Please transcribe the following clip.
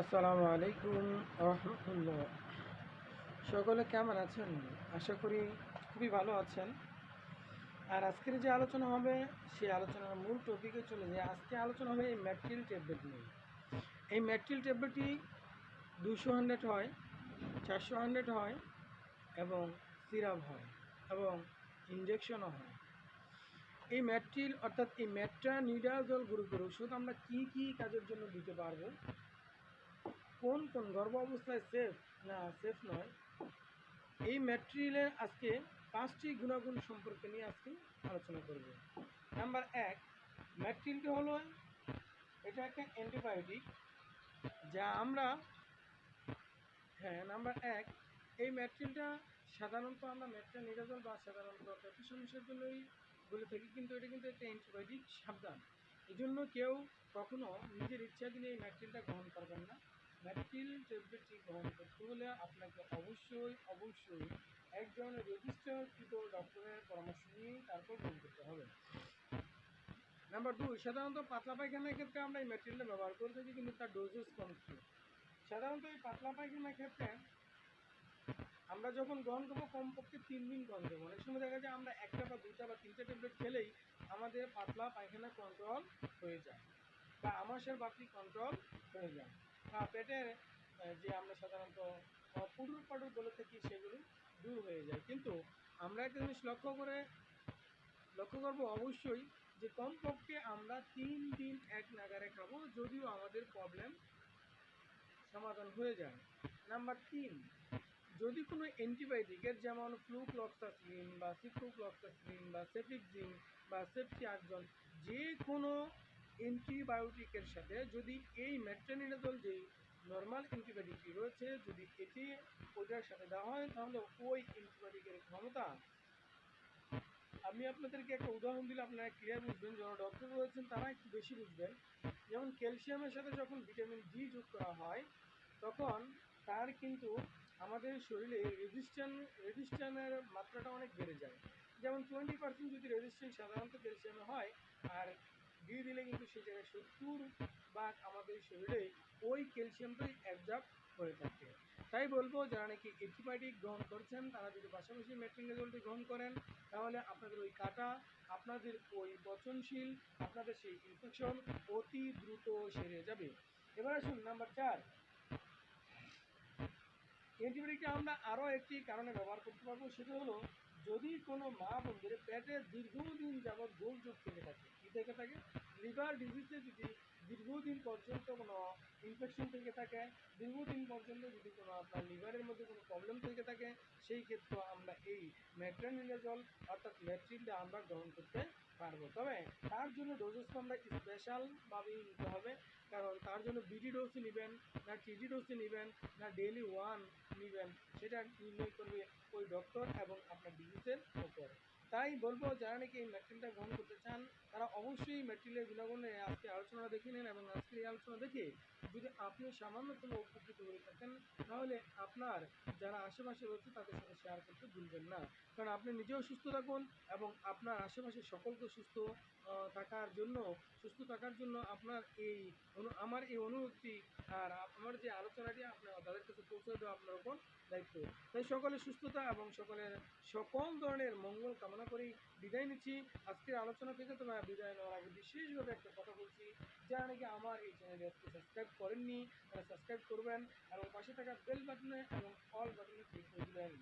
আসসালামু আলাইকুম রহমতুল্লাহ। সকলে কেমন আছেন? আশা করি খুবই ভালো আছেন। আর আজকের যে আলোচনা হবে, সেই আলোচনার মূল টপিকে চলে যায় আজকে আলোচনা হবে এই ম্যাট্রিল ট্যাবলেট নিয়ে। এই ম্যাট্রিল ট্যাবলেটটি দুশো হান্ড্রেড হয়, চারশো হান্ড্রেড হয় এবং সিরাপ হয় এবং ইঞ্জেকশনও হয়। এই ম্যাট্রিল অর্থাৎ এই ম্যাট্রা নিডাজল গ্রুপের ওষুধ আমরা কী কী কাজের জন্য দিতে পারব? কোন কোন গর্ভ অবস্থায় সেফ না সেফ নয়। এই ম্যাটেরিয়ালের আজকে পাঁচটি গুণাগুণ সম্পর্কে নিয়ে আজকে আলোচনা করব। নাম্বার এক ম্যাট্রিলটি হলো এটা একটা অ্যান্টিবায়োটিক যা আমরা হ্যাঁ নাম্বার এক, এই ম্যাট্রিলটা সাধারণত আমরা ম্যাট্রিল নিরাজল বা সাধারণত পেটের সমস্যার জন্যই বলে থাকি, কিন্তু এটা কিন্তু একটা অ্যান্টিবায়োটিক সাবধান। এই জন্য কেউ কখনো নিজের ইচ্ছা দিলে এই ম্যাট্রিলটা গ্রহণ করবেন না। ম্যাট্রিল ট্যাবলেটটি গ্রহণ করতে হলে আপনাকে অবশ্যই অবশ্যই এক একজন রেজিস্টারকৃত ডক্টরের পরামর্শ নিয়ে তারপর গ্রহণ করতে হবে। নাম্বার দুই সাধারণত পাতলা পায়খানার ক্ষেত্রে আমরা এই ম্যাটেরিয়ালটা ব্যবহার করে থাকি, কিন্তু তার ডোজেস কম ছিল সাধারণত এই পাতলা পায়খানার ক্ষেত্রে আমরা যখন গ্রহণ করব, কমপক্ষে তিন দিন গ্রহণ করব। অনেক সময় দেখা যায় আমরা একটা বা দুটা বা তিনটা ট্যাবলেট খেলেই আমাদের পাতলা পায়খানা কন্ট্রোল হয়ে যায় বা আমাশার বাতি কন্ট্রোল হয়ে যায়। পেটের যে আমরা সাধারণত পুডুর পাডুর বলে থাকি, সেগুলো দূর হয়ে যায়। কিন্তু আমরা একটা জিনিস লক্ষ্য করে, লক্ষ্য করব অবশ্যই যে কমপক্ষে আমরা তিন দিন এক নাগারে খাব, যদিও আমাদের প্রবলেম সমাধান হয়ে যায়। নাম্বার তিন, যদি কোনো অ্যান্টিবায়োটিকের যেমন ফ্লুক্লক্সাসিন বা সিপ্রোক্লক্সাসিন বা সেফিকজিন বা সেফটিয়ারজন যে কোনো অ্যান্টিবায়োটিকের সাথে যদি এই ম্যাট্রানিডাজল যে নর্মাল অ্যান্টিবায়োটিকটি রয়েছে, যদি এটি ওইটার সাথে দেওয়া হয়, তাহলে ওই অ্যান্টিবায়োটিকের ক্ষমতা আমি আপনাদেরকে একটা উদাহরণ দিলে আপনারা ক্লিয়ার বুঝবেন, যারা ডক্টর রয়েছেন তারা একটু বেশি বুঝবেন। যেমন ক্যালসিয়ামের সাথে যখন ভিটামিন ডি যোগ করা হয়, তখন তার কিন্তু আমাদের শরীরে রেজিস্ট্যান্ট রেজিস্ট্যান্টের মাত্রাটা অনেক বেড়ে যায়। যেমন টোয়েন্টি পার্সেন্ট যদি রেজিস্ট্যান্ট সাধারণত ক্যালসিয়ামে হয়, আর সেই জায়গায় সত্তর ভাগ আমাদের শরীরে ওই ক্যালসিয়ামটাই অ্যাবজর্ব হয়ে থাকে। তাই বলব, যারা নাকি অ্যান্টিবায়োটিক গ্রহণ করছেন, তারা যদি পাশাপাশি মেট্রিনডাজলটি গ্রহণ করেন, তাহলে আপনাদের ওই কাটা, আপনাদের ওই পচনশীল, আপনাদের সেই ইনফেকশন অতি দ্রুত সেরে যাবে। এবার আসুন নাম্বার চার। অ্যান্টিবায়োটিকটা আমরা আরও একটি কারণে ব্যবহার করতে পারব, সেটা হলো, যদি কোনো মা বোনদের পেটে দীর্ঘদিন যাবৎ গোলযোগ থেকে থাকে, কী থেকে থাকে? লিভার ডিজিজে যদি দীর্ঘদিন পর্যন্ত কোনো ইনফেকশন থেকে থাকে, দীর্ঘদিন পর্যন্ত যদি কোনো আপনার লিভারের মধ্যে কোনো প্রবলেম থেকে থাকে, সেই ক্ষেত্রে আমরা এই ম্যাট্রানিলাজল অর্থাৎ ম্যাট্রিনটা আমরা গ্রহণ করতে পারব। তবে তার জন্য ডোজেসটা আমরা স্পেশালভাবেই নিতে হবে, কারণ তার জন্য বিডি ডোজই নেবেন, না টিডি ডোজই নেবেন, না ডেলি ওয়ান নেবেন, সেটা নির্ণয় করবে ওই ডক্টর এবং আপনার ডিজিজের তাই বলব, যারা নাকি এই ম্যাটেরিয়ালটা গ্রহণ করতে চান, তারা অবশ্যই ম্যাটেরিয়ালের গুণাগুণে আজকে আলোচনা দেখে নিন এবং আজকের এই আলোচনা দেখে যদি আপনি সামান্যতম উপকৃত হয়ে থাকেন, তাহলে আপনার যারা আশেপাশে রয়েছে তাদের সাথে শেয়ার করতে ভুলবেন না। কারণ আপনি নিজেও সুস্থ থাকুন এবং আপনার আশেপাশে সকলকে সুস্থ থাকার জন্য, সুস্থ থাকার জন্য আপনার এই আমার এই অনুরোধটি আর আমার যে আলোচনাটি আপনার, তাদের কাছে পৌঁছে দেওয়া আপনার উপর দায়িত্ব। তাই সকলের সুস্থতা এবং সকলের সকল ধরনের মঙ্গল কামনা করেই বিদায় নিচ্ছি। আজকের আলোচনা থেকে তবে বিদায় নেওয়ার আগে বিশেষভাবে একটা কথা বলছি। যারা নাকি আমার এই চ্যানেলে সাবস্ক্রাইব করেননি, তারা সাবস্ক্রাইব করবেন এবং পাশে থাকা বেল বাটনে এবং অল বাটনে ক্লিক করে দিবেন।